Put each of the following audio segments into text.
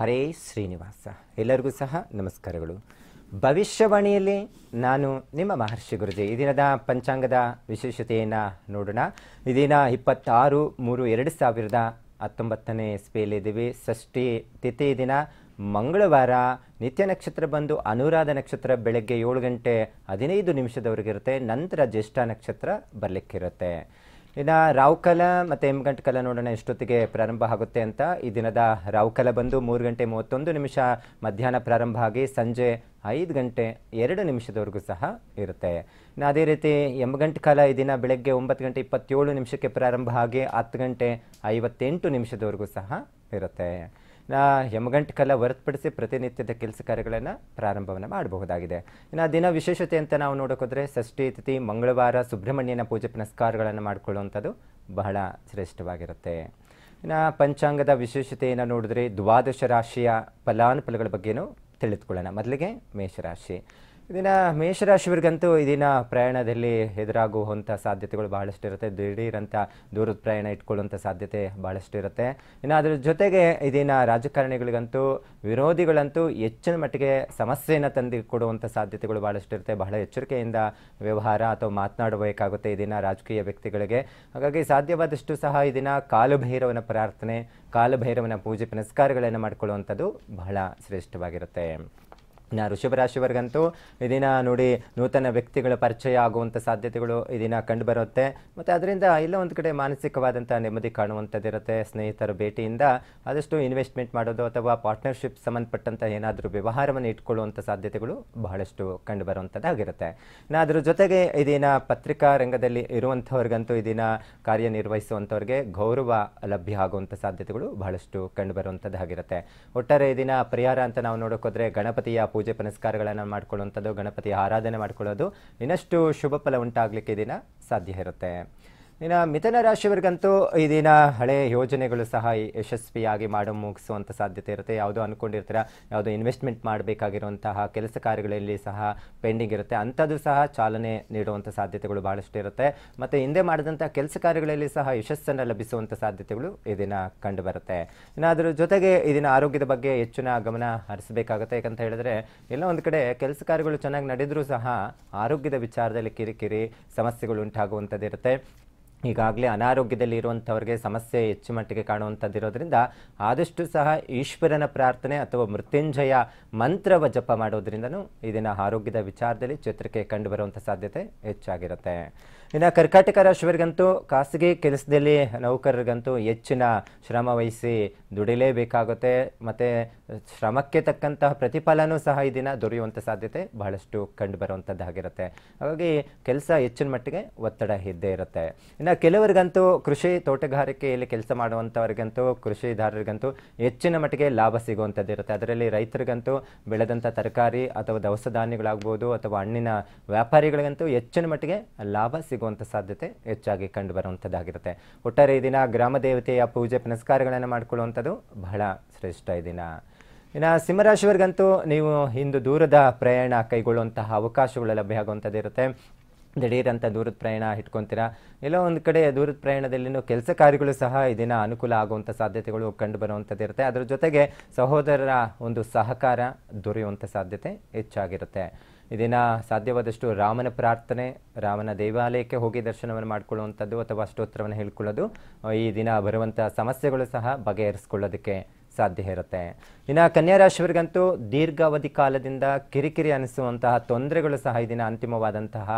ಹರೇ ಶ್ರೀನಿವಾಸ. ಎಲ್ಲರಿಗೂ ಸಹ ನಮಸ್ಕಾರಗಳು. ಭವಿಷ್ಯವಾಣಿಯಲ್ಲಿ ನಾನು ನಿಮ್ಮ ಮಹರ್ಷಿ ಗುರುಜಿ. ಈ ದಿನದ ಪಂಚಾಂಗದ ವಿಶೇಷತೆಯನ್ನು ನೋಡೋಣ. ಈ ದಿನ ಇಪ್ಪತ್ತಾರು ಮೂರು ಎರಡು ಸಾವಿರದ ಹತ್ತೊಂಬತ್ತನೇ ಇಸ್ವಿಯಲ್ಲಿದ್ದೀವಿ ಷಷ್ಠಿ ತಿಥಿ ದಿನ ಮಂಗಳವಾರ. ನಿತ್ಯ ನಕ್ಷತ್ರ ಬಂದು ಅನುರಾಧ ನಕ್ಷತ್ರ ಬೆಳಗ್ಗೆ ಏಳು ಗಂಟೆ ಹದಿನೈದು ನಿಮಿಷದವರೆಗಿರುತ್ತೆ. ನಂತರ ಜ್ಯೇಷ್ಠ ನಕ್ಷತ್ರ ಬರಲಿಕ್ಕಿರುತ್ತೆ. ಇನ್ನು ರಾವುಕಲ ಮತ್ತು ಎಮ್ಗಂಟು ನೋಡೋಣ ಎಷ್ಟೊತ್ತಿಗೆ ಪ್ರಾರಂಭ ಆಗುತ್ತೆ ಅಂತ ಈ ದಿನದ ರಾವುಕಲ ಬಂದು ಮೂರು ಗಂಟೆ ಮೂವತ್ತೊಂದು ನಿಮಿಷ ಮಧ್ಯಾಹ್ನ ಪ್ರಾರಂಭ ಆಗಿ ಸಂಜೆ ಐದು ಗಂಟೆ ಎರಡು ನಿಮಿಷದವರೆಗೂ ಸಹ ಇರುತ್ತೆ. ಇನ್ನು ಅದೇ ರೀತಿ ಎಮ್ಗಂಟು ಕಾಲ ಈ ದಿನ ಬೆಳಗ್ಗೆ ಒಂಬತ್ತು ಗಂಟೆ ಇಪ್ಪತ್ತೇಳು ನಿಮಿಷಕ್ಕೆ ಪ್ರಾರಂಭ ಆಗಿ ಹತ್ತು ಗಂಟೆ ಐವತ್ತೆಂಟು ನಿಮಿಷದವರೆಗೂ ಸಹ ಇರುತ್ತೆ. ನಾ ಯಮಗಂಟು ಕಾಲ ಹೊರತುಪಡಿಸಿ ಪ್ರತಿನಿತ್ಯದ ಕೆಲಸ ಕಾರ್ಯಗಳನ್ನು ಪ್ರಾರಂಭವನ್ನು ಮಾಡಬಹುದಾಗಿದೆ. ಇನ್ನು ದಿನ ವಿಶೇಷತೆ ಅಂತ ನಾವು ನೋಡೋಕೋದ್ರೆ ಷಷ್ಠಿ, ತಿಥಿ, ಮಂಗಳವಾರ, ಸುಬ್ರಹ್ಮಣ್ಯನ ಪೂಜೆ ಪುನಸ್ಕಾರಗಳನ್ನು ಮಾಡಿಕೊಳ್ಳುವಂಥದ್ದು ಬಹಳ ಶ್ರೇಷ್ಠವಾಗಿರುತ್ತೆ. ಇನ್ನು ಪಂಚಾಂಗದ ವಿಶೇಷತೆಯನ್ನು ನೋಡಿದ್ರೆ ದ್ವಾದಶ ರಾಶಿಯ ಫಲಾನುಫಲಗಳ ಬಗ್ಗೆನೂ ತಿಳಿದುಕೊಳ್ಳೋಣ. ಮೊದಲಿಗೆ ಮೇಷರಾಶಿ. ಇದನ್ನ ಮೇಷರಾಶಿಯವರಿಗಂತೂ ಇದನ್ನ ಪ್ರಯಾಣದಲ್ಲಿ ಎದುರಾಗುವಂಥ ಸಾಧ್ಯತೆಗಳು ಬಹಳಷ್ಟು ಇರುತ್ತೆ ದಿಢೀರಂಥ ದೂರದ ಪ್ರಯಾಣ ಇಟ್ಕೊಳ್ಳುವಂಥ ಸಾಧ್ಯತೆ ಬಹಳಷ್ಟು ಇರುತ್ತೆ ಇನ್ನು ಅದರ ಜೊತೆಗೆ ಇದನ್ನ ರಾಜಕಾರಣಿಗಳಿಗಂತೂ, ವಿರೋಧಿಗಳಂತೂ ಹೆಚ್ಚಿನ ಮಟ್ಟಿಗೆ ಸಮಸ್ಯೆಯನ್ನು ತಂದು ಕೊಡುವಂಥ ಸಾಧ್ಯತೆಗಳು ಬಹಳಷ್ಟು ಇರುತ್ತೆ ಬಹಳ ಎಚ್ಚರಿಕೆಯಿಂದ ವ್ಯವಹಾರ ಅಥವಾ ಮಾತನಾಡಬೇಕಾಗುತ್ತೆ ಇದನ್ನ ರಾಜಕೀಯ ವ್ಯಕ್ತಿಗಳಿಗೆ. ಹಾಗಾಗಿ ಸಾಧ್ಯವಾದಷ್ಟು ಸಹ ಇದನ್ನ ಕಾಲುಭೈರವನ ಪ್ರಾರ್ಥನೆ, ಕಾಲುಭೈರವನ ಪೂಜೆ ಪುನಸ್ಕಾರಗಳನ್ನು ಮಾಡಿಕೊಳ್ಳುವಂಥದ್ದು ಬಹಳ ಶ್ರೇಷ್ಠವಾಗಿರುತ್ತೆ. ಈ ಇದನ್ನ ನೋಡಿ ನೂತನ ವ್ಯಕ್ತಿಗಳ ಪರಿಚಯ ಆಗುವಂಥ ಸಾಧ್ಯತೆಗಳು ಇದನ್ನ ಕಂಡು ಬರುತ್ತೆ ಮತ್ತು ಅದರಿಂದ ಎಲ್ಲ ಒಂದು ಕಡೆ ಮಾನಸಿಕವಾದಂಥ ನೆಮ್ಮದಿ ಕಾಣುವಂಥದ್ದಿರುತ್ತೆ. ಸ್ನೇಹಿತರ ಭೇಟಿಯಿಂದ ಆದಷ್ಟು ಇನ್ವೆಸ್ಟ್ಮೆಂಟ್ ಮಾಡೋದು ಅಥವಾ ಪಾರ್ಟ್ನರ್ಶಿಪ್ ಸಂಬಂಧಪಟ್ಟಂಥ ಏನಾದರೂ ವ್ಯವಹಾರವನ್ನು ಇಟ್ಕೊಳ್ಳುವಂಥ ಸಾಧ್ಯತೆಗಳು ಬಹಳಷ್ಟು ಕಂಡು ಬರುವಂಥದ್ದಾಗಿರುತ್ತೆ ಅದರ ಜೊತೆಗೆ ಇದನ್ನ ಪತ್ರಿಕಾ ರಂಗದಲ್ಲಿ ಇರುವಂಥವ್ರಿಗಂತೂ ಇದನ್ನ ಕಾರ್ಯನಿರ್ವಹಿಸುವಂಥವ್ರಿಗೆ ಗೌರವ ಲಭ್ಯ ಆಗುವಂಥ ಸಾಧ್ಯತೆಗಳು ಬಹಳಷ್ಟು ಕಂಡು ಬರುವಂಥದ್ದಾಗಿರುತ್ತೆ ಒಟ್ಟಾರೆ ಇದನ್ನ ಪರಿಹಾರ ಅಂತ ನಾವು ನೋಡೋಕ್ಕೋದ್ರೆ ಗಣಪತಿಯ ಪೂಜೆ ಪುನಸ್ಕಾರಗಳನ್ನು ಮಾಡ್ಕೊಳ್ಳುವಂಥದ್ದು ಗಣಪತಿ ಆರಾಧನೆ ಮಾಡ್ಕೊಳ್ಳೋದು ಇನ್ನಷ್ಟು ಶುಭ ಫಲ ಉಂಟಾಗಲಿಕ್ಕೆ ದಿನ ಸಾಧ್ಯ ಇರುತ್ತೆ. ಇನ್ನು ಮಿಥುನ ರಾಶಿಯವರಿಗಂತೂ ಈ ದಿನ ಹಳೆ ಯೋಜನೆಗಳು ಸಹ ಯಶಸ್ವಿಯಾಗಿ ಮಾಡಿ ಮುಗಿಸುವಂಥ ಸಾಧ್ಯತೆ ಇರುತ್ತೆ. ಯಾವುದೋ ಅಂದ್ಕೊಂಡಿರ್ತೀರ ಯಾವುದೋ ಇನ್ವೆಸ್ಟ್ಮೆಂಟ್ ಮಾಡಬೇಕಾಗಿರುವಂತಹ ಕೆಲಸ ಕಾರ್ಯಗಳಲ್ಲಿ ಸಹ ಪೆಂಡಿಂಗ್ ಇರುತ್ತೆ. ಅಂಥದ್ದು ಸಹ ಚಾಲನೆ ನೀಡುವಂಥ ಸಾಧ್ಯತೆಗಳು ಭಾಳಷ್ಟು ಇರುತ್ತೆ. ಮತ್ತು ಹಿಂದೆ ಮಾಡಿದಂಥ ಕೆಲಸ ಕಾರ್ಯಗಳಲ್ಲಿ ಸಹ ಯಶಸ್ಸನ್ನು ಲಭಿಸುವಂಥ ಸಾಧ್ಯತೆಗಳು ಈ ದಿನ ಕಂಡು ಬರುತ್ತೆ. ಇನ್ನು ಅದರ ಜೊತೆಗೆ ಈ ದಿನ ಆರೋಗ್ಯದ ಬಗ್ಗೆ ಹೆಚ್ಚಿನ ಗಮನ ಹರಿಸಬೇಕಾಗುತ್ತೆ. ಯಾಕಂತ ಹೇಳಿದ್ರೆ, ಎಲ್ಲ ಒಂದು ಕಡೆ ಕೆಲಸ ಕಾರ್ಯಗಳು ಚೆನ್ನಾಗಿ ನಡೆದರೂ ಸಹ ಆರೋಗ್ಯದ ವಿಚಾರದಲ್ಲಿ ಕಿರಿಕಿರಿ ಸಮಸ್ಯೆಗಳು ಉಂಟಾಗುವಂಥದ್ದಿರುತ್ತೆ. ಈಗಾಗಲೇ ಅನಾರೋಗ್ಯದಲ್ಲಿ ಇರುವಂಥವ್ರಿಗೆ ಸಮಸ್ಯೆ ಹೆಚ್ಚು ಮಟ್ಟಿಗೆ ಕಾಣುವಂಥದ್ದಿರೋದ್ರಿಂದ ಆದಷ್ಟು ಸಹ ಈಶ್ವರನ ಪ್ರಾರ್ಥನೆ ಅಥವಾ ಮೃತ್ಯುಂಜಯ ಮಂತ್ರವ ಜಪ ಮಾಡೋದ್ರಿಂದನೂ ಇದನ್ನು ಆರೋಗ್ಯದ ವಿಚಾರದಲ್ಲಿ ಚಿತ್ರಕ್ಕೆ ಕಂಡು ಬರುವಂಥ ಸಾಧ್ಯತೆ ಹೆಚ್ಚಾಗಿರುತ್ತೆ. ಇನ್ನು ಕರ್ಕಾಟಕ ರಾಶಿಯವರಿಗಂತೂ ಖಾಸಗಿ ಕೆಲಸದಲ್ಲಿ ನೌಕರರಿಗಂತೂ ಹೆಚ್ಚಿನ ಶ್ರಮ ವಹಿಸಿ ದುಡಿಲೇಬೇಕಾಗುತ್ತೆ. ಮತ್ತು ಶ್ರಮಕ್ಕೆ ತಕ್ಕಂತಹ ಪ್ರತಿಫಲನೂ ಸಹ ಈ ದಿನ ದೊರೆಯುವಂಥ ಸಾಧ್ಯತೆ ಬಹಳಷ್ಟು ಕಂಡು ಬರುವಂಥದ್ದಾಗಿರುತ್ತೆ ಹಾಗಾಗಿ ಕೆಲಸ ಹೆಚ್ಚಿನ ಮಟ್ಟಿಗೆ ಒತ್ತಡ ಇದ್ದೇ ಇರುತ್ತೆ. ಇನ್ನು ಕೆಲವರಿಗಂತೂ ಕೃಷಿ ತೋಟಗಾರಿಕೆಯಲ್ಲಿ ಕೆಲಸ ಮಾಡುವಂಥವ್ರಿಗಂತೂ, ಕೃಷಿದಾರರಿಗಂತೂ ಹೆಚ್ಚಿನ ಮಟ್ಟಿಗೆ ಲಾಭ ಸಿಗುವಂಥದ್ದಿರುತ್ತೆ ಅದರಲ್ಲಿ ರೈತರಿಗಂತೂ ಬೆಳೆದಂಥ ತರಕಾರಿ ಅಥವಾ ದವಸ ಧಾನ್ಯಗಳಾಗ್ಬೋದು ಅಥವಾ ಹಣ್ಣಿನ ವ್ಯಾಪಾರಿಗಳಿಗಂತೂ ಹೆಚ್ಚಿನ ಮಟ್ಟಿಗೆ ಲಾಭ ಸಿಗುವಂಥ ಸಾಧ್ಯತೆ ಹೆಚ್ಚಾಗಿ ಕಂಡು ಬರುವಂಥದ್ದಾಗಿರುತ್ತೆ ಒಟ್ಟಾರೆ ಈ ದಿನ ಗ್ರಾಮ ದೇವತೆಯ ಪೂಜೆ ಪುನಸ್ಕಾರಗಳನ್ನು ಮಾಡಿಕೊಳ್ಳುವಂಥದ್ದು ಬಹಳ ಶ್ರೇಷ್ಠ ಈ ದಿನ. ಇನ್ನು ಸಿಂಹರಾಶಿಯವರಿಗಂತೂ ನೀವು ಇಂದು ದೂರದ ಪ್ರಯಾಣ ಕೈಗೊಳ್ಳುವಂತಹ ಅವಕಾಶಗಳು ಲಭ್ಯ ಆಗುವಂಥದ್ದಿರುತ್ತೆ ದಿಢೀರಂತ ದೂರದ ಪ್ರಯಾಣ ಇಟ್ಕೊತೀರಾ? ಎಲ್ಲೋ ಒಂದು ಕಡೆ ದೂರದ ಪ್ರಯಾಣದಲ್ಲಿನೂ ಕೆಲಸ ಕಾರ್ಯಗಳು ಸಹ ಇದನ್ನ ಅನುಕೂಲ ಆಗುವಂಥ ಸಾಧ್ಯತೆಗಳು ಕಂಡು ಬರುವಂಥದ್ದು ಇರುತ್ತೆ ಅದರ ಜೊತೆಗೆ ಸಹೋದರರ ಒಂದು ಸಹಕಾರ ದೊರೆಯುವಂಥ ಸಾಧ್ಯತೆ ಹೆಚ್ಚಾಗಿರುತ್ತೆ. ಇದನ್ನ ಸಾಧ್ಯವಾದಷ್ಟು ರಾಮನ ಪ್ರಾರ್ಥನೆ, ರಾಮನ ದೇವಾಲಯಕ್ಕೆ ಹೋಗಿ ದರ್ಶನವನ್ನು ಮಾಡಿಕೊಳ್ಳುವಂಥದ್ದು ಅಥವಾ ಅಷ್ಟೋತ್ತರವನ್ನು ಹೇಳ್ಕೊಳ್ಳೋದು ಈ ದಿನ ಬರುವಂಥ ಸಮಸ್ಯೆಗಳು ಸಹ ಬಗೆಹರಿಸ್ಕೊಳ್ಳೋದಕ್ಕೆ ಸಾಧ್ಯ ಇರುತ್ತೆ. ಇನ್ನು ಕನ್ಯಾ ರಾಶಿಯವರಿಗಂತೂ ದೀರ್ಘಾವಧಿ ಕಾಲದಿಂದ ಕಿರಿಕಿರಿ ಅನಿಸುವಂತಹ ತೊಂದರೆಗಳು ಸಹ ಈ ಅಂತಿಮವಾದಂತಹ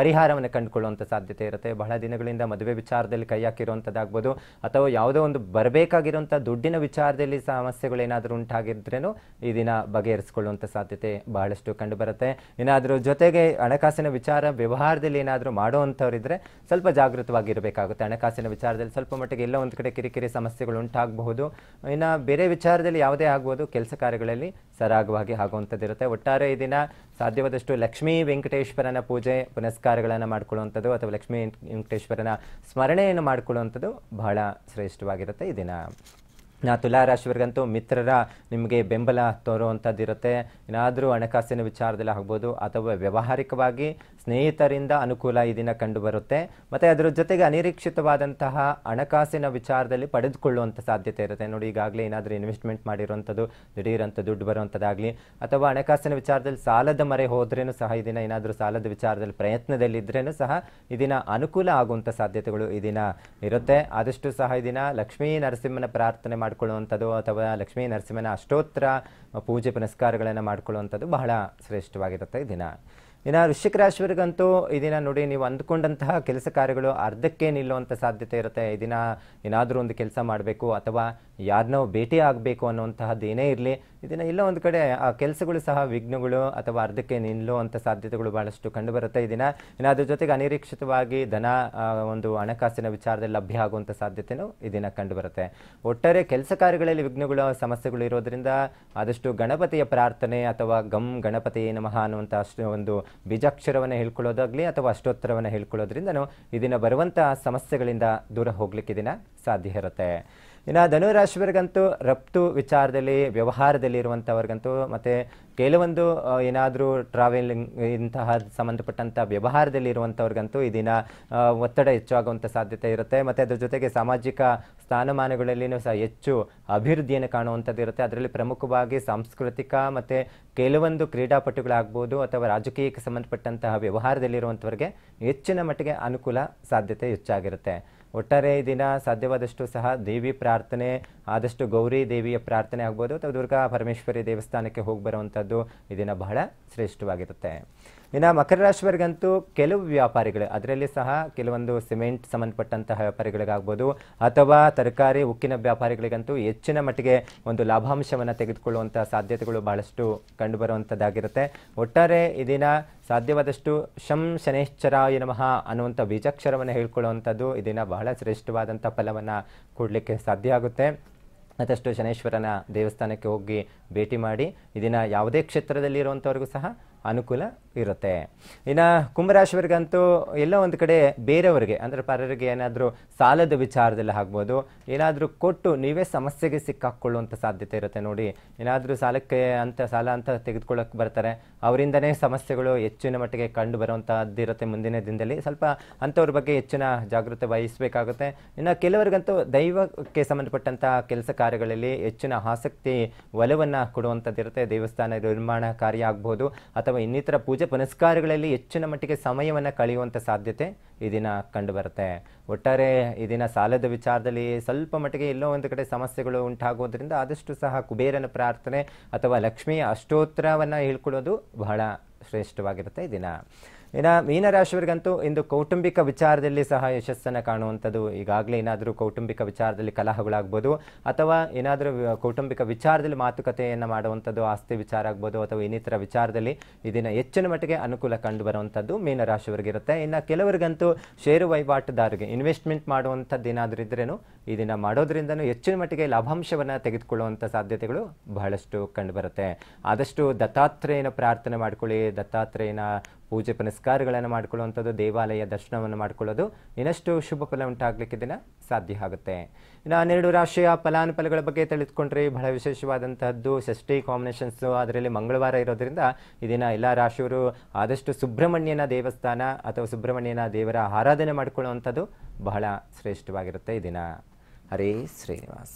ಪರಿಹಾರವನ್ನು ಕಂಡುಕೊಳ್ಳುವಂಥ ಸಾಧ್ಯತೆ ಇರುತ್ತೆ. ಬಹಳ ದಿನಗಳಿಂದ ಮದುವೆ ವಿಚಾರದಲ್ಲಿ ಕೈ ಹಾಕಿರುವಂಥದ್ದಾಗ್ಬೋದು, ಅಥವಾ ಯಾವುದೋ ಒಂದು ಬರಬೇಕಾಗಿರುವಂಥ ದುಡ್ಡಿನ ವಿಚಾರದಲ್ಲಿ ಸಮಸ್ಯೆಗಳೇನಾದರೂ ಉಂಟಾಗಿದ್ರೇನು ಈ ದಿನ ಬಗೆಹರಿಸಿಕೊಳ್ಳುವಂಥ ಸಾಧ್ಯತೆ ಬಹಳಷ್ಟು ಕಂಡುಬರುತ್ತೆ. ಬರುತ್ತೆ ಇನ್ನು ಜೊತೆಗೆ ಹಣಕಾಸಿನ ವಿಚಾರ ವ್ಯವಹಾರದಲ್ಲಿ ಏನಾದರೂ ಮಾಡುವಂಥವ್ರಿದ್ರೆ ಸ್ವಲ್ಪ ಜಾಗೃತವಾಗಿರಬೇಕಾಗುತ್ತೆ. ಹಣಕಾಸಿನ ವಿಚಾರದಲ್ಲಿ ಸ್ವಲ್ಪ ಮಟ್ಟಿಗೆ ಎಲ್ಲ ಒಂದು ಕಡೆ ಕಿರಿಕಿರಿ ಸಮಸ್ಯೆಗಳು ಉಂಟಾಗಬಹುದು. ಇನ್ನು ಬೇರೆ ವಿಚಾರದಲ್ಲಿ ಯಾವುದೇ ಆಗ್ಬೋದು, ಕೆಲಸ ಕಾರ್ಯಗಳಲ್ಲಿ ಸರಾಗವಾಗಿ ಆಗುವಂಥದ್ದಿರುತ್ತೆ. ಒಟ್ಟಾರೆ ಈ ದಿನ ಸಾಧ್ಯವಾದಷ್ಟು ಲಕ್ಷ್ಮೀ ವೆಂಕಟೇಶ್ವರನ ಪೂಜೆ ಪುನಸ್ಕಾರಗಳನ್ನು ಮಾಡಿಕೊಳ್ಳುವಂಥದ್ದು ಅಥವಾ ಲಕ್ಷ್ಮೀ ವೆಂಕಟೇಶ್ವರನ ಸ್ಮರಣೆಯನ್ನು ಮಾಡಿಕೊಳ್ಳುವಂಥದ್ದು ಬಹಳ ಶ್ರೇಷ್ಠವಾಗಿರುತ್ತೆ ಈ ದಿನ. ನಾ ತುಲಾರಾಶಿವರಿಗಂತೂ ಮಿತ್ರರ ನಿಮಗೆ ಬೆಂಬಲ ತೋರುವಂಥದ್ದಿರುತ್ತೆ. ಏನಾದರೂ ಹಣಕಾಸಿನ ವಿಚಾರದಲ್ಲಿ ಆಗ್ಬೋದು ಅಥವಾ ವ್ಯಾವಹಾರಿಕವಾಗಿ ಸ್ನೇಹಿತರಿಂದ ಅನುಕೂಲ ಈ ದಿನ ಕಂಡು ಬರುತ್ತೆ ಮತ್ತು ಅದರ ಜೊತೆಗೆ ಅನಿರೀಕ್ಷಿತವಾದಂತಹ ಹಣಕಾಸಿನ ವಿಚಾರದಲ್ಲಿ ಪಡೆದುಕೊಳ್ಳುವಂಥ ಸಾಧ್ಯತೆ ಇರುತ್ತೆ. ನೋಡಿ, ಈಗಾಗಲೇ ಏನಾದರೂ ಇನ್ವೆಸ್ಟ್ಮೆಂಟ್ ಮಾಡಿರುವಂಥದ್ದು, ದಿಢೀರಂತ ದುಡ್ಡು ಬರುವಂಥದ್ದಾಗಲಿ, ಅಥವಾ ಹಣಕಾಸಿನ ವಿಚಾರದಲ್ಲಿ ಸಾಲದ ಮರೆ ಹೋದ್ರೇನು ಸಹ ಈ ದಿನ ಏನಾದರೂ ಸಾಲದ ವಿಚಾರದಲ್ಲಿ ಪ್ರಯತ್ನದಲ್ಲಿ ಇದ್ರೇನು ಸಹ ಈ ದಿನ ಅನುಕೂಲ ಆಗುವಂಥ ಸಾಧ್ಯತೆಗಳು ಈ ದಿನ ಇರುತ್ತೆ. ಆದಷ್ಟು ಸಹ ಈ ದಿನ ಲಕ್ಷ್ಮೀ ನರಸಿಂಹನ ಪ್ರಾರ್ಥನೆ ಮಾಡಿಕೊಳ್ಳುವಂಥದ್ದು, ಅಥವಾ ಲಕ್ಷ್ಮೀ ನರಸಿಂಹನ ಅಷ್ಟೋತ್ತರ ಪೂಜೆ ಪುನಸ್ಕಾರಗಳನ್ನು ಮಾಡಿಕೊಳ್ಳುವಂಥದ್ದು ಬಹಳ ಶ್ರೇಷ್ಠವಾಗಿರುತ್ತೆ ಈ ದಿನ. ಇನ್ನು ವೃಶ್ಚಿಕ ರಾಶಿಯವರಿಗಂತೂ ಈ ನೋಡಿ ನೀವು ಅಂದ್ಕೊಂಡಂತಹ ಕೆಲಸ ಕಾರ್ಯಗಳು ಅರ್ಧಕ್ಕೆ ನಿಲ್ಲುವಂಥ ಸಾಧ್ಯತೆ ಇರುತ್ತೆ. ಈ ಏನಾದರೂ ಒಂದು ಕೆಲಸ ಮಾಡಬೇಕು ಅಥವಾ ಯಾರನ್ನೋ ಭೇಟಿ ಆಗಬೇಕು ಅನ್ನುವಂತಹದ್ದು ಏನೇ ಇರಲಿ ಇದನ್ನ ಇಲ್ಲೋ ಒಂದು ಕಡೆ ಆ ಕೆಲಸಗಳು ಸಹ ವಿಘ್ನಗಳು ಅಥವಾ ಅರ್ಧಕ್ಕೆ ನಿಲ್ಲುವಂಥ ಸಾಧ್ಯತೆಗಳು ಬಹಳಷ್ಟು ಕಂಡುಬರುತ್ತೆ. ಈ ದಿನ ಅದ್ರ ಜೊತೆಗೆ ಅನಿರೀಕ್ಷಿತವಾಗಿ ಧನ ಒಂದು ಹಣಕಾಸಿನ ವಿಚಾರದಲ್ಲಿ ಲಭ್ಯ ಆಗುವಂಥ ಸಾಧ್ಯತೆನೂ ಈ ದಿನ ಕಂಡುಬರುತ್ತೆ. ಒಟ್ಟಾರೆ ಕೆಲಸ ಕಾರ್ಯಗಳಲ್ಲಿ ವಿಘ್ನಗಳು ಸಮಸ್ಯೆಗಳು ಇರೋದ್ರಿಂದ ಆದಷ್ಟು ಗಣಪತಿಯ ಪ್ರಾರ್ಥನೆ ಅಥವಾ ಗಮ್ ಗಣಪತಿ ನಮಃ ಅನ್ನುವಂಥ ಅಷ್ಟು ಒಂದು ಬೀಜಾಕ್ಷರವನ್ನು ಹೇಳ್ಕೊಳ್ಳೋದಾಗಲಿ ಅಥವಾ ಅಷ್ಟೋತ್ತರವನ್ನು ಹೇಳ್ಕೊಳ್ಳೋದ್ರಿಂದನೂ ಇದನ್ನು ಬರುವಂಥ ಸಮಸ್ಯೆಗಳಿಂದ ದೂರ ಹೋಗ್ಲಿಕ್ಕೆ ಇದನ್ನು ಸಾಧ್ಯ ಇರುತ್ತೆ. ಇನ್ನು ಧನುರಾಶಿಯವರಿಗಂತೂ ರಫ್ತು ವಿಚಾರದಲ್ಲಿ ವ್ಯವಹಾರದಲ್ಲಿ ಇರುವಂಥವ್ರಿಗಂತೂ ಮತ್ತು ಕೆಲವೊಂದು ಏನಾದರೂ ಟ್ರಾವೆಲಿಂಗ್ ಇಂತಹ ಸಂಬಂಧಪಟ್ಟಂಥ ವ್ಯವಹಾರದಲ್ಲಿ ಇರುವಂಥವ್ರಿಗಂತೂ ಇದನ್ನ ಒತ್ತಡ ಹೆಚ್ಚಾಗುವಂಥ ಸಾಧ್ಯತೆ ಇರುತ್ತೆ. ಮತ್ತು ಅದ್ರ ಜೊತೆಗೆ ಸಾಮಾಜಿಕ ಸ್ಥಾನಮಾನಗಳಲ್ಲಿಯೂ ಸಹ ಹೆಚ್ಚು ಅಭಿವೃದ್ಧಿಯನ್ನು ಕಾಣುವಂಥದ್ದು ಇರುತ್ತೆ. ಅದರಲ್ಲಿ ಪ್ರಮುಖವಾಗಿ ಸಾಂಸ್ಕೃತಿಕ ಮತ್ತು ಕೆಲವೊಂದು ಕ್ರೀಡಾಪಟುಗಳಾಗ್ಬೋದು ಅಥವಾ ರಾಜಕೀಯಕ್ಕೆ ಸಂಬಂಧಪಟ್ಟಂತಹ ವ್ಯವಹಾರದಲ್ಲಿರುವಂಥವ್ರಿಗೆ ಹೆಚ್ಚಿನ ಮಟ್ಟಿಗೆ ಅನುಕೂಲ ಸಾಧ್ಯತೆ ಹೆಚ್ಚಾಗಿರುತ್ತೆ. ಒಟ್ಟಾರೆ ಈ ದಿನ ಸಾಧ್ಯವಾದಷ್ಟು ಸಹ ದೇವಿ ಪ್ರಾರ್ಥನೆ, ಆದಷ್ಟು ಗೌರಿ ದೇವಿಯ ಪ್ರಾರ್ಥನೆ ಆಗ್ಬೋದು ಅಥವಾ ದುರ್ಗಾ ಪರಮೇಶ್ವರಿ ದೇವಸ್ಥಾನಕ್ಕೆ ಹೋಗಿ ಬರುವಂಥದ್ದು ಈ ದಿನ ಬಹಳ ಶ್ರೇಷ್ಠವಾಗಿರುತ್ತೆ. ಇನ್ನು ಮಕರ ರಾಶಿಯವರಿಗಂತೂ ಕೆಲವು ವ್ಯಾಪಾರಿಗಳು, ಅದರಲ್ಲಿ ಸಹ ಕೆಲವೊಂದು ಸಿಮೆಂಟ್ ಸಂಬಂಧಪಟ್ಟಂತಹ ವ್ಯಾಪಾರಿಗಳಿಗಾಗ್ಬೋದು, ಅಥವಾ ತರಕಾರಿ, ಉಕ್ಕಿನ ವ್ಯಾಪಾರಿಗಳಿಗಂತೂ ಹೆಚ್ಚಿನ ಮಟ್ಟಿಗೆ ಒಂದು ಲಾಭಾಂಶವನ್ನು ತೆಗೆದುಕೊಳ್ಳುವಂಥ ಸಾಧ್ಯತೆಗಳು ಬಹಳಷ್ಟು ಕಂಡುಬರುವಂಥದ್ದಾಗಿರುತ್ತೆ ಒಟ್ಟಾರೆ ಈ ದಿನ ಸಾಧ್ಯವಾದಷ್ಟು ಶಂ ಶನೇಶ್ಚರಾಯ ನಮಃ ಅನ್ನುವಂಥ ಬೀಜಾಕ್ಷರವನ್ನು ಹೇಳ್ಕೊಳ್ಳುವಂಥದ್ದು ಇದನ್ನು ದಿನ ಬಹಳ ಶ್ರೇಷ್ಠವಾದಂಥ ಫಲವನ್ನು ಕೊಡಲಿಕ್ಕೆ ಸಾಧ್ಯ ಆಗುತ್ತೆ. ಮತ್ತಷ್ಟು ಶನೇಶ್ವರನ ದೇವಸ್ಥಾನಕ್ಕೆ ಹೋಗಿ ಭೇಟಿ ಮಾಡಿ ಇದನ್ನು ಯಾವುದೇ ಕ್ಷೇತ್ರದಲ್ಲಿ ಇರುವಂಥವ್ರಿಗೂ ಸಹ ಅನುಕೂಲ ಇರುತ್ತೆ. ಇನ್ನು ಕುಂಭರಾಶಿಯವರಿಗಂತೂ ಎಲ್ಲ ಒಂದು ಕಡೆ ಬೇರೆಯವರಿಗೆ, ಅಂದರೆ ಪರರಿಗೆ ಏನಾದರೂ ಸಾಲದ ವಿಚಾರದಲ್ಲಿ ಆಗ್ಬೋದು, ಏನಾದರೂ ಕೊಟ್ಟು ನೀವೇ ಸಮಸ್ಯೆಗೆ ಸಿಕ್ಕಾಕ್ಕೊಳ್ಳುವಂಥ ಸಾಧ್ಯತೆ ಇರುತ್ತೆ ನೋಡಿ. ಏನಾದರೂ ಸಾಲಕ್ಕೆ ಅಂತ, ಸಾಲ ಅಂತ ತೆಗೆದುಕೊಳ್ಳೋಕೆ ಬರ್ತಾರೆ, ಅವರಿಂದನೇ ಸಮಸ್ಯೆಗಳು ಹೆಚ್ಚಿನ ಮಟ್ಟಿಗೆ ಕಂಡು ಬರುವಂಥದ್ದಿರುತ್ತೆ ಮುಂದಿನ ದಿನದಲ್ಲಿ. ಸ್ವಲ್ಪ ಅಂಥವ್ರ ಬಗ್ಗೆ ಹೆಚ್ಚಿನ ಜಾಗೃತೆ ವಹಿಸಬೇಕಾಗುತ್ತೆ. ಇನ್ನು ಕೆಲವರಿಗಂತೂ ದೈವಕ್ಕೆ ಸಂಬಂಧಪಟ್ಟಂಥ ಕೆಲಸ ಕಾರ್ಯಗಳಲ್ಲಿ ಹೆಚ್ಚಿನ ಆಸಕ್ತಿ, ಒಲವನ್ನು ಕೊಡುವಂಥದ್ದಿರುತ್ತೆ ದೇವಸ್ಥಾನ ನಿರ್ಮಾಣ ಕಾರ್ಯ ಆಗ್ಬೋದು, ಅಥವಾ ಇನ್ನಿತರ ಪೂಜೆ ಪುನಸ್ಕಾರಗಳಲ್ಲಿ ಹೆಚ್ಚಿನ ಮಟ್ಟಿಗೆ ಸಮಯವನ್ನು ಕಳೆಯುವಂಥ ಸಾಧ್ಯತೆ ಈ ದಿನ ಕಂಡುಬರುತ್ತೆ. ಒಟ್ಟಾರೆ ಈ ದಿನ ಸಾಲದ ವಿಚಾರದಲ್ಲಿ ಸ್ವಲ್ಪ ಮಟ್ಟಿಗೆ ಎಲ್ಲೋ ಒಂದು ಕಡೆ ಸಮಸ್ಯೆಗಳು ಉಂಟಾಗೋದ್ರಿಂದ ಆದಷ್ಟು ಸಹ ಕುಬೇರನ ಪ್ರಾರ್ಥನೆ ಅಥವಾ ಲಕ್ಷ್ಮಿಯ ಅಷ್ಟೋತ್ತರವನ್ನು ಹೇಳ್ಕೊಳ್ಳೋದು ಬಹಳ ಶ್ರೇಷ್ಠವಾಗಿರುತ್ತೆ ಈ ದಿನ. ಇನ್ನು ಮೀನರಾಶಿಯವರಿಗಂತೂ ಇಂದು ಕೌಟುಂಬಿಕ ವಿಚಾರದಲ್ಲಿ ಸಹ ಯಶಸ್ಸನ್ನು ಕಾಣುವಂಥದ್ದು. ಈಗಾಗಲೇ ಏನಾದರೂ ಕೌಟುಂಬಿಕ ವಿಚಾರದಲ್ಲಿ ಕಲಹಗಳಾಗ್ಬೋದು, ಅಥವಾ ಏನಾದರೂ ಕೌಟುಂಬಿಕ ವಿಚಾರದಲ್ಲಿ ಮಾತುಕತೆಯನ್ನು ಮಾಡುವಂಥದ್ದು, ಆಸ್ತಿ ವಿಚಾರ ಆಗ್ಬೋದು, ಅಥವಾ ಇನ್ನಿತರ ವಿಚಾರದಲ್ಲಿ ಇದನ್ನು ಹೆಚ್ಚಿನ ಮಟ್ಟಿಗೆ ಅನುಕೂಲ ಕಂಡು ಬರುವಂಥದ್ದು ಮೀನರಾಶಿಯವರಿಗಿರುತ್ತೆ. ಇನ್ನು ಕೆಲವರಿಗಂತೂ ಷೇರು ವಹಿವಾಟುದಾರರಿಗೆ ಇನ್ವೆಸ್ಟ್ಮೆಂಟ್ ಮಾಡುವಂಥದ್ದು ಏನಾದರೂ ಇದ್ರೇನು ಇದನ್ನು ಮಾಡೋದ್ರಿಂದನೂ ಹೆಚ್ಚಿನ ಮಟ್ಟಿಗೆ ಲಾಭಾಂಶವನ್ನು ತೆಗೆದುಕೊಳ್ಳುವಂಥ ಸಾಧ್ಯತೆಗಳು ಬಹಳಷ್ಟು ಕಂಡುಬರುತ್ತೆ. ಆದಷ್ಟು ದತ್ತಾತ್ರೇಯನ ಪ್ರಾರ್ಥನೆ ಮಾಡ್ಕೊಳ್ಳಿ, ದತ್ತಾತ್ರೇಯನ ಪೂಜೆ ಪುನಸ್ಕಾರಗಳನ್ನು ಮಾಡಿಕೊಳ್ಳುವಂಥದ್ದು, ದೇವಾಲಯ ದರ್ಶನವನ್ನು ಮಾಡಿಕೊಳ್ಳೋದು ಇನ್ನಷ್ಟು ಶುಭ ಫಲ ಉಂಟಾಗಲಿಕ್ಕೆ ದಿನ ಸಾಧ್ಯ ಆಗುತ್ತೆ. ಇನ್ನು ಹನ್ನೆರಡು ರಾಶಿಯ ಫಲಾನುಫಲಗಳ ಬಗ್ಗೆ ತಿಳಿದುಕೊಂಡ್ರೆ ಬಹಳ ವಿಶೇಷವಾದಂತಹದ್ದು ಷಷ್ಠಿ ಕಾಂಬಿನೇಷನ್ಸು ಅದರಲ್ಲಿ ಮಂಗಳವಾರ ಇರೋದ್ರಿಂದ ಈ ದಿನ ಎಲ್ಲ ರಾಶಿಯವರು ಆದಷ್ಟು ಸುಬ್ರಹ್ಮಣ್ಯನ ದೇವಸ್ಥಾನ ಅಥವಾ ಸುಬ್ರಹ್ಮಣ್ಯನ ದೇವರ ಆರಾಧನೆ ಮಾಡಿಕೊಳ್ಳುವಂಥದ್ದು ಬಹಳ ಶ್ರೇಷ್ಠವಾಗಿರುತ್ತೆ ಈ ದಿನ. ಹರೇ ಶ್ರೀನಿವಾಸ.